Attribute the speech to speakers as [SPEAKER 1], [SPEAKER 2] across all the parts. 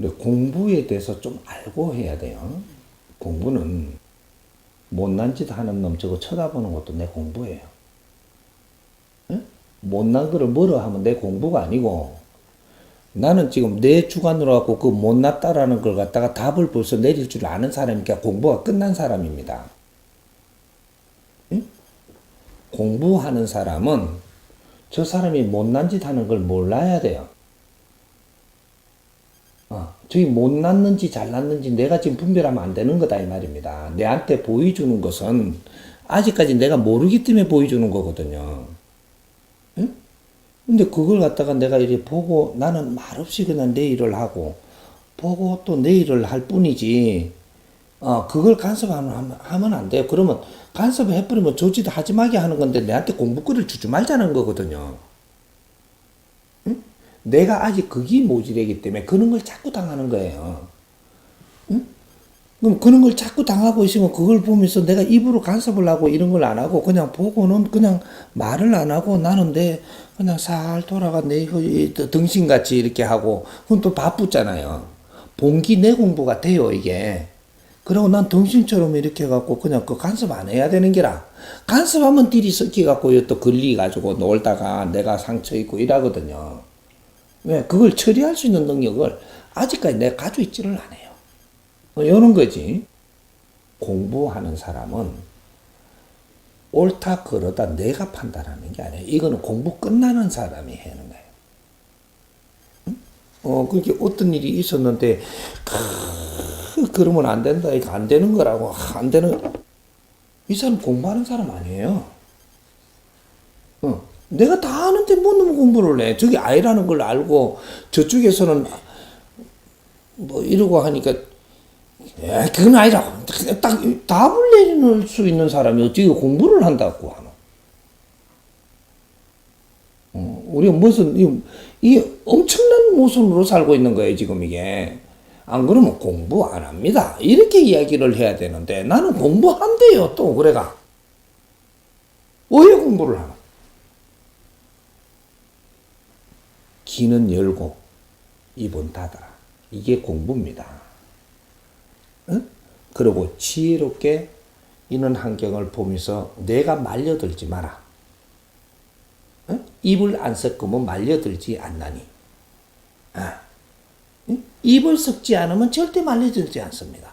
[SPEAKER 1] 근데 공부에 대해서 좀 알고 해야 돼요. 공부는 못난 짓 하는 놈 저거 쳐다보는 것도 내 공부예요. 응? 못난 거를 뭐라 하면 내 공부가 아니고 나는 지금 내 주관으로 갖고 그 못났다라는 걸 갖다가 답을 벌써 내릴 줄 아는 사람이니까 공부가 끝난 사람입니다. 응? 공부하는 사람은 저 사람이 못난 짓 하는 걸 몰라야 돼요. 어, 저기 못났는지 잘났는지 내가 지금 분별하면 안 되는 거다 이 말입니다. 내한테 보여주는 것은 아직까지 내가 모르기 때문에 보여주는 거거든요. 응? 근데 그걸 갖다가 내가 이렇게 보고 나는 말없이 그냥 내 일을 하고 보고 또 내 일을 할 뿐이지 어, 그걸 간섭하면 하면 안 돼요. 그러면 간섭을 해버리면 조지도 하지 마게 하는 건데 내한테 공부거리를 주지 말자는 거거든요. 응? 내가 아직 그게 모질이기 때문에 그런 걸 자꾸 당하는 거예요. 응? 그럼 그런 걸 자꾸 당하고 있으면 그걸 보면서 내가 입으로 간섭을 하고 이런 걸 안 하고 그냥 보고는 그냥 말을 안 하고 나는 내 그냥 살 돌아가 내 등신같이 이렇게 하고 그럼 또 바쁘잖아요. 본기 내 공부가 돼요 이게. 그리고 난 등신처럼 이렇게 해갖고 그냥 그 간섭 안 해야 되는 게라. 간섭하면 딜이 섞여 갖고 또 걸리 가지고 놀다가 내가 상처 입고 이러거든요. 왜? 그걸 처리할 수 있는 능력을 아직까지 내가 가지고 있지를 않아요. 뭐 이런 거지. 공부하는 사람은 옳다 그러다 내가 판단하는 게 아니에요. 이거는 공부 끝나는 사람이 하는 거예요. 응? 어, 그렇게 어떤 일이 있었는데, 크, 그러면 안 된다. 이거 안 되는 거라고. 안 되는. 이 사람 공부하는 사람 아니에요. 어, 내가 다 아는데 뭐 너무 공부를 해. 저기 아이라는 걸 알고, 저쪽에서는 뭐 이러고 하니까, 에, 그건 아니라고. 딱 답을 내릴 수 있는 사람이 어떻게 공부를 한다고 하노? 어, 우리가 무슨, 이, 이 엄청난 모순으로 살고 있는 거예요, 지금 이게. 안 그러면 공부 안 합니다. 이렇게 이야기를 해야 되는데 나는 공부한대요, 또, 그래가. 왜 공부를 하나? 귀는 열고, 입은 닫아라. 이게 공부입니다. 응? 그리고 지혜롭게 이런 환경을 보면서 내가 말려들지 마라. 응? 입을 안 섞으면 말려들지 않나니. 아. 응? 입을 섞지 않으면 절대 말려들지 않습니다.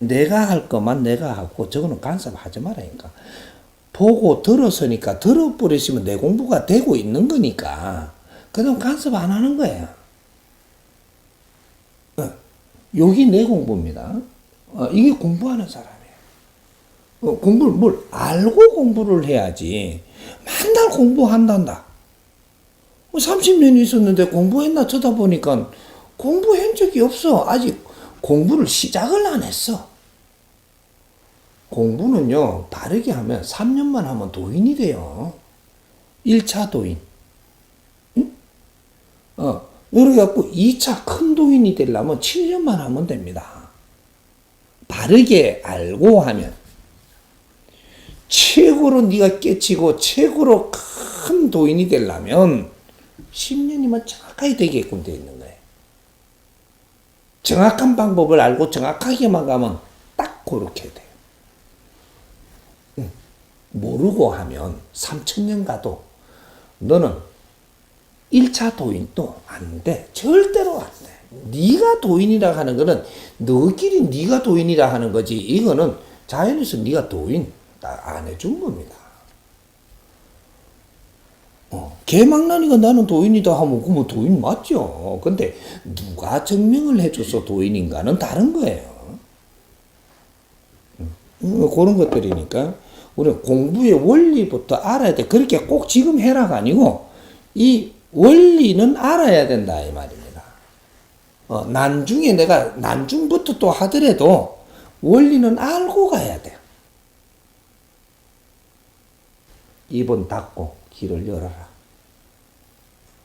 [SPEAKER 1] 내가 할 것만 내가 하고 저거는 간섭하지 말라니까. 보고 들었으니까 들어버리시면 내 공부가 되고 있는 거니까 그럼 간섭 안 하는 거예요. 어, 여기 내 공부입니다. 어, 이게 공부하는 사람이에요. 어, 공부를 뭘 알고 공부를 해야지. 맨날 공부한단다. 30년 있었는데 공부했나 쳐다보니까 공부한 적이 없어. 아직 공부를 시작을 안 했어. 공부는요, 바르게 하면 3년만 하면 도인이 돼요. 1차 도인. 응? 어, 그래갖고 2차 큰 도인이 되려면 7년만 하면 됩니다. 바르게 알고 하면 최고로 네가 깨치고 최고로 큰 도인이 되려면 10년이면 정확하게 되게끔 되어 있는 거예요. 정확한 방법을 알고 정확하게만 가면 딱 그렇게 돼요. 응. 모르고 하면 3천년 가도 너는 1차 도인도 안 돼. 절대로 안 돼. 네가 도인이라 하는 거는 너끼리 네가 도인이라 하는 거지. 이거는 자연에서 네가 도인 안 해준 겁니다. 어, 개망나니가 나는 도인이다 하면 그뭐 도인 맞죠. 근데 누가 증명을 해줘서 도인인가는 다른 거예요. 음, 그런 것들이니까 우리 공부의 원리부터 알아야 돼. 그렇게 꼭 지금 해라가 아니고 이 원리는 알아야 된다 이 말입니다. 어, 난중에 내가 난중부터 또 하더라도 원리는 알고 가야 돼요. 입은 닫고 귀를 열어라.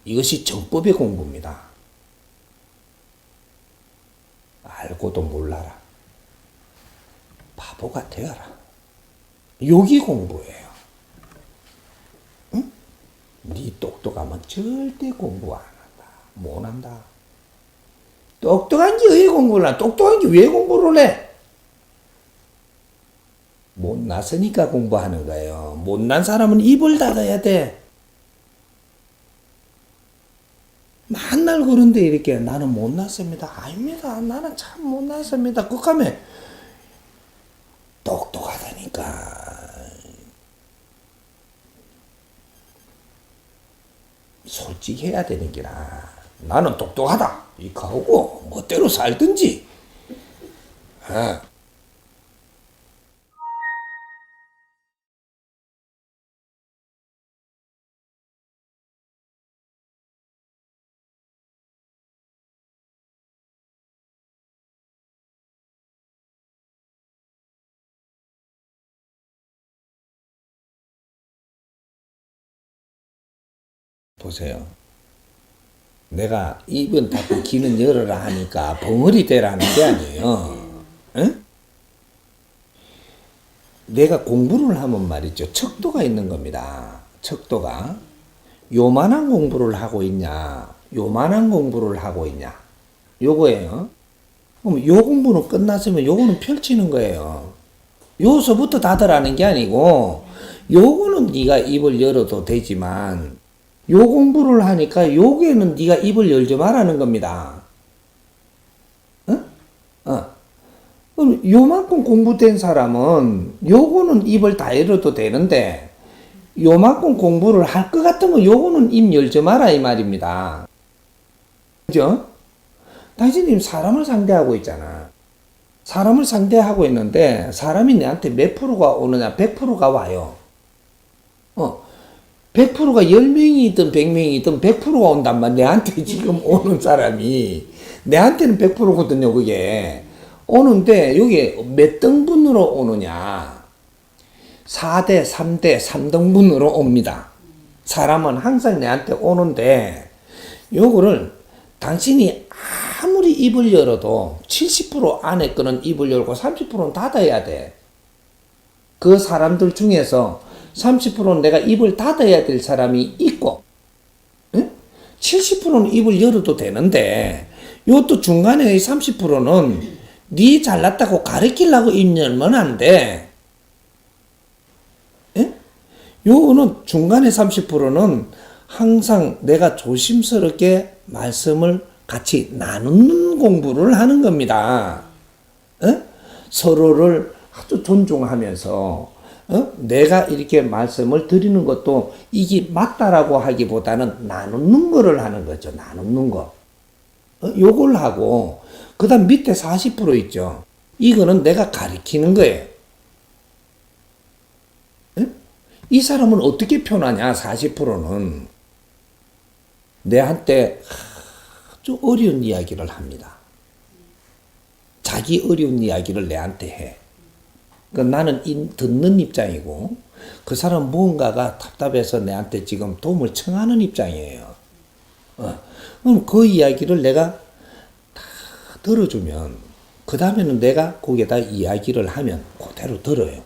[SPEAKER 1] 이것이 정법의 공부입니다. 알고도 몰라라. 바보가 되어라. 여기 공부예요. 응? 네 똑똑하면 절대 공부 안 한다. 못 한다. 똑똑한 게 왜 공부를 해? 똑똑한 게 왜 공부를 해? 못났으니까 공부하는 거예요. 못난 사람은 입을 닫아야 돼. 맨날 그런데 이렇게 나는 못났습니다. 아닙니다. 나는 참 못났습니다. 그 가면 똑똑하다니까. 솔직해야 되는 기라. 나는 똑똑하다. 이거 하고 멋대로 살든지. 어. 보세요. 내가 입은 닫고 귀는 열어라 하니까 벙어리 되라는 게 아니에요. 응? 내가 공부를 하면 말이죠. 척도가 있는 겁니다. 척도가. 요만한 공부를 하고 있냐, 요만한 공부를 하고 있냐. 요거예요. 그럼 요 공부는 끝났으면 요거는 펼치는 거예요. 요서부터 닫으라는 게 아니고, 요거는 네가 입을 열어도 되지만, 요 공부를 하니까 요게는 네가 입을 열지 말라는 겁니다. 어? 어. 요만큼 공부된 사람은 요거는 입을 다 열어도 되는데 요만큼 공부를 할 것 같으면 요거는 입 열지 마라 이 말입니다. 그죠? 당신님 사람을 상대하고 있잖아. 사람을 상대하고 있는데 사람이 내한테 몇 프로가 오느냐? 100%가 와요. 어. 100%가 10명이든 100명이든 100%가 온단 말이야. 내한테 지금 오는 사람이. 내한테는 100%거든요, 그게. 오는데, 여기 몇 등분으로 오느냐. 4대, 3대, 3등분으로 옵니다. 사람은 항상 내한테 오는데, 요거를 당신이 아무리 입을 열어도 70% 안에 거는 입을 열고 30%는 닫아야 돼. 그 사람들 중에서 30%는 내가 입을 닫아야 될 사람이 있고, 응? 70%는 입을 열어도 되는데, 요것도 중간에 30%는 네 잘났다고 가르치려고 입 열면 안 돼. 응? 요거는 중간에 30%는 항상 내가 조심스럽게 말씀을 같이 나누는 공부를 하는 겁니다. 응? 서로를 아주 존중하면서 어? 내가 이렇게 말씀을 드리는 것도 이게 맞다라고 하기보다는 나누는 거를 하는 거죠. 나누는 거. 어? 요걸 하고 그 다음 밑에 40% 있죠. 이거는 내가 가리키는 거예요. 어? 이 사람은 어떻게 표현하냐 40%는 내한테 아주 어려운 이야기를 합니다. 자기 어려운 이야기를 내한테 해. 그 나는 인, 듣는 입장이고 그 사람 무언가가 답답해서 내한테 지금 도움을 청하는 입장이에요. 어. 그럼 그 이야기를 내가 다 들어주면 그 다음에는 내가 거기에다 이야기를 하면 그대로 들어요.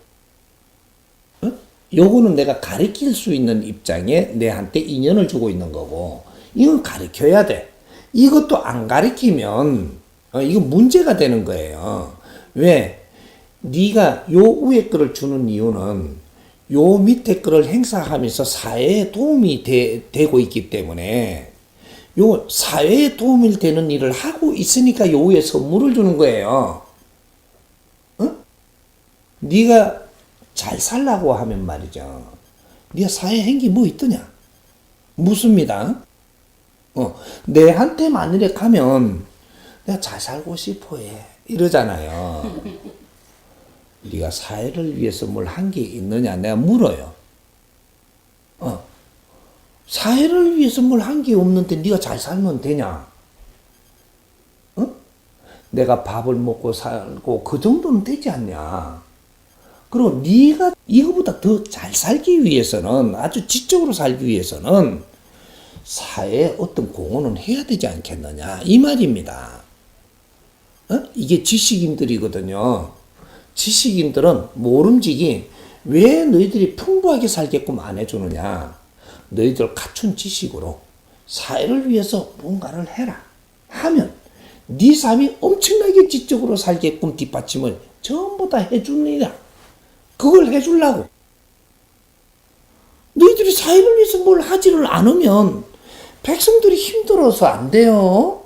[SPEAKER 1] 어? 요거는 내가 가르칠 수 있는 입장에 내한테 인연을 주고 있는 거고 이건 가르쳐야 돼. 이것도 안 가르치면 어, 이거 문제가 되는 거예요. 왜? 네가 요 위에 거를 주는 이유는 요 밑에 거를 행사하면서 사회에 도움이 되, 되고 있기 때문에 요 사회에 도움이 되는 일을 하고 있으니까 요 위에 선물을 주는 거예요. 어? 네가 잘 살라고 하면 말이죠. 네가 사회 행기 뭐 있더냐? 묻습니다. 어, 내한테 만일에 가면 내가 잘 살고 싶어 해. 이러잖아요. 네가 사회를 위해서 뭘 한 게 있느냐 내가 물어요. 어. 사회를 위해서 뭘 한 게 없는데 네가 잘 살면 되냐? 어? 내가 밥을 먹고 살고 그 정도는 되지 않냐? 그리고 네가 이거보다 더 잘 살기 위해서는 아주 지적으로 살기 위해서는 사회에 어떤 공헌은 해야 되지 않겠느냐 이 말입니다. 어? 이게 지식인들이거든요. 지식인들은 모름지기 왜 너희들이 풍부하게 살게끔 안 해주느냐. 너희들 갖춘 지식으로 사회를 위해서 뭔가를 해라. 하면 네 삶이 엄청나게 지적으로 살게끔 뒷받침을 전부 다 해주느냐. 그걸 해주려고. 너희들이 사회를 위해서 뭘 하지를 않으면 백성들이 힘들어서 안 돼요.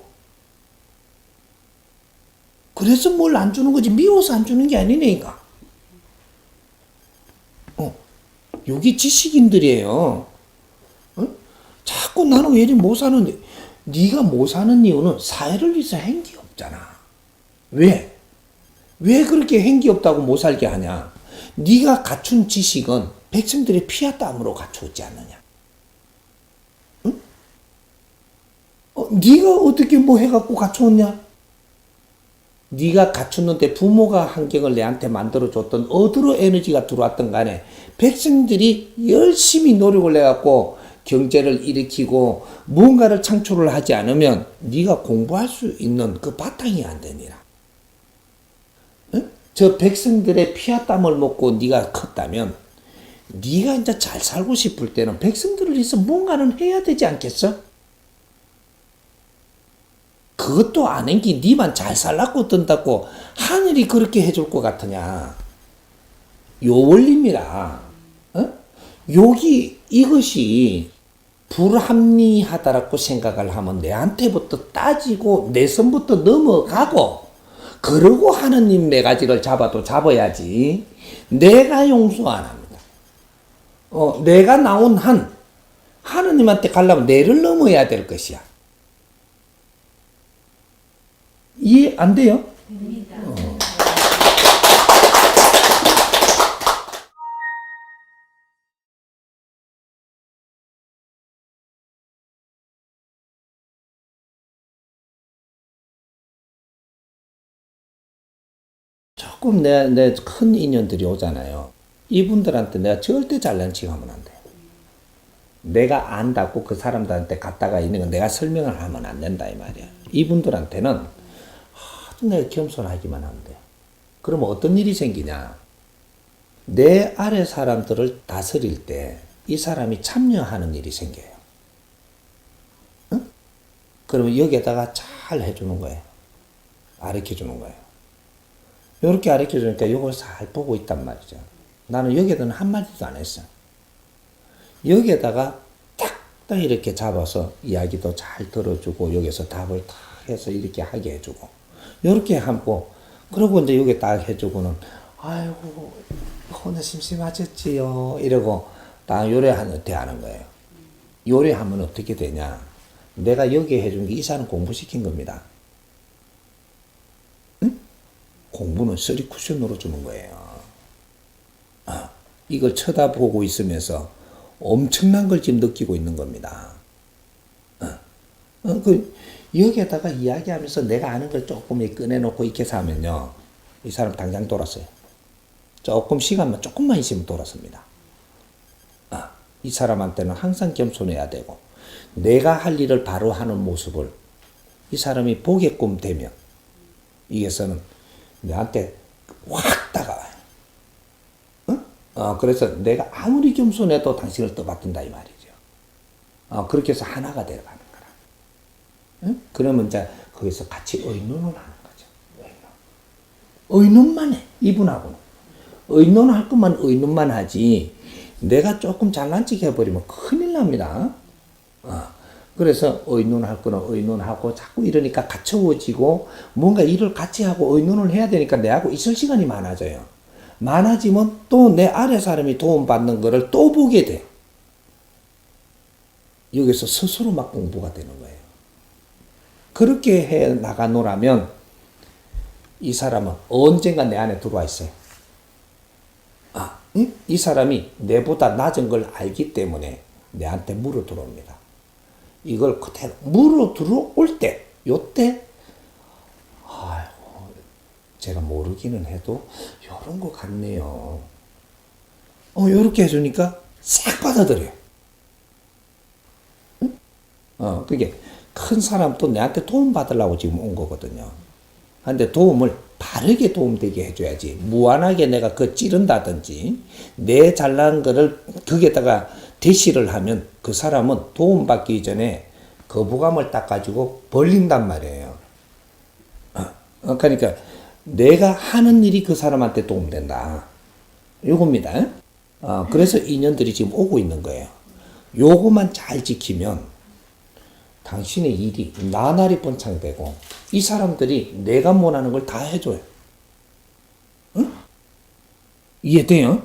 [SPEAKER 1] 그래서 뭘 안 주는 거지 미워서 안 주는 게 아니니까. 어, 여기 지식인들이에요. 어? 자꾸 나는 왜 이리 못 사는데 네가 못 사는 이유는 사회를 위해서 행기 없잖아. 왜? 왜 그렇게 행기 없다고 못 살게 하냐? 네가 갖춘 지식은 백성들의 피와 땀으로 갖추었지 않느냐? 응? 어, 네가 어떻게 뭐 해갖고 갖추었냐? 네가 갖췄는데 부모가 환경을 내한테 만들어 줬던 어디로 에너지가 들어왔던 간에 백성들이 열심히 노력을 해 갖고 경제를 일으키고 무언가를 창출을 하지 않으면 네가 공부할 수 있는 그 바탕이 안 되니라. 응? 저 백성들의 피와 땀을 먹고 네가 컸다면 네가 이제 잘 살고 싶을 때는 백성들을 위해서 뭔가는 해야 되지 않겠어? 그것도 안한게 니만 잘 살라고 뜬다고 하늘이 그렇게 해줄 것 같으냐? 요 원리입니다. 어? 여기 이것이 불합리하다라고 생각을 하면 내한테부터 따지고 내 선부터 넘어가고 그러고 하느님 매가지를 잡아도 잡아야지 내가 용서 안 합니다. 어, 내가 나온 한 하느님한테 가려면 내를 넘어야 될 것이야. 이해 안 돼요? 어. 조금 내, 내 큰 인연들이 오잖아요. 이분들한테 내가 절대 잘난 척 하면 안 돼. 내가 안다고 그 사람들한테 갔다가 있는 건 내가 설명을 하면 안 된다, 이 말이야. 이분들한테는 내가 겸손하기만 하면 돼. 그러면 어떤 일이 생기냐? 내 아래 사람들을 다스릴 때 이 사람이 참여하는 일이 생겨요. 응? 그러면 여기에다가 잘 해주는 거예요. 가르쳐 주는 거예요. 이렇게 가르쳐 주니까 이걸 잘 보고 있단 말이죠. 나는 여기에다는 한마디도 안 했어. 여기에다가 딱딱 이렇게 잡아서 이야기도 잘 들어주고 여기서 답을 다 해서 이렇게 하게 해주고 이렇게 하고 그러고 이제 여기 딱 해주고는 아이고 혼자 심심하셨지요 이러고 딱 요래하는 대하는 거예요. 요래하면 어떻게 되냐? 내가 여기 해준 게 이 사람 공부시킨 겁니다. 응? 공부는 쓰리 쿠션으로 주는 거예요. 아, 이걸 쳐다보고 있으면서 엄청난 걸 지금 느끼고 있는 겁니다. 어, 어, 그, 여기에다가 이야기하면서 내가 아는 걸 조금 꺼내놓고 이렇게 사면요. 이 사람 당장 돌았어요. 조금 시간만 조금만 있으면 돌았습니다. 아, 이 사람한테는 항상 겸손해야 되고, 내가 할 일을 바로 하는 모습을 이 사람이 보게끔 되면, 이게서는 내한테 확 다가와요. 어? 어, 그래서 내가 아무리 겸손해도 당신을 떠받든다 이 말이죠. 어, 그렇게 해서 하나가 되어가는. 응? 그러면 이제 거기서 같이 의논을 하는 거죠. 의논. 의논만 해. 이분하고는. 의논할 것만 의논만 하지. 내가 조금 잘난 척 해버리면 큰일 납니다. 어. 그래서 의논할 거는 의논하고 자꾸 이러니까 갖춰지고 뭔가 일을 같이 하고 의논을 해야 되니까 내하고 있을 시간이 많아져요. 많아지면 또 내 아래 사람이 도움받는 거를 또 보게 돼. 여기서 스스로 막 공부가 되는 거예요. 그렇게 해 나가노라면 이 사람은 언젠가 내 안에 들어와 있어요. 아, 응? 이 사람이 내보다 낮은 걸 알기 때문에 내한테 물어 들어옵니다. 이걸 그대로 물어 들어올 때, 요때, 아이고, 제가 모르기는 해도 요런 거 같네요. 어, 요렇게 해주니까 싹 받아들여요. 응? 어, 그게 큰 사람도 내한테 도움 받으려고 지금 온 거거든요. 근데 도움을 바르게 도움되게 해줘야지. 무한하게 내가 그 찌른다든지, 내 잘난 거를 거기에다가 대시를 하면 그 사람은 도움받기 전에 거부감을 딱 가지고 벌린단 말이에요. 어, 그러니까 내가 하는 일이 그 사람한테 도움된다. 요겁니다. 어, 그래서 인연들이 지금 오고 있는 거예요. 요거만 잘 지키면 당신의 일이 나날이 번창되고 이 사람들이 내가 원하는 걸 다 해줘요. 응? 이해돼요?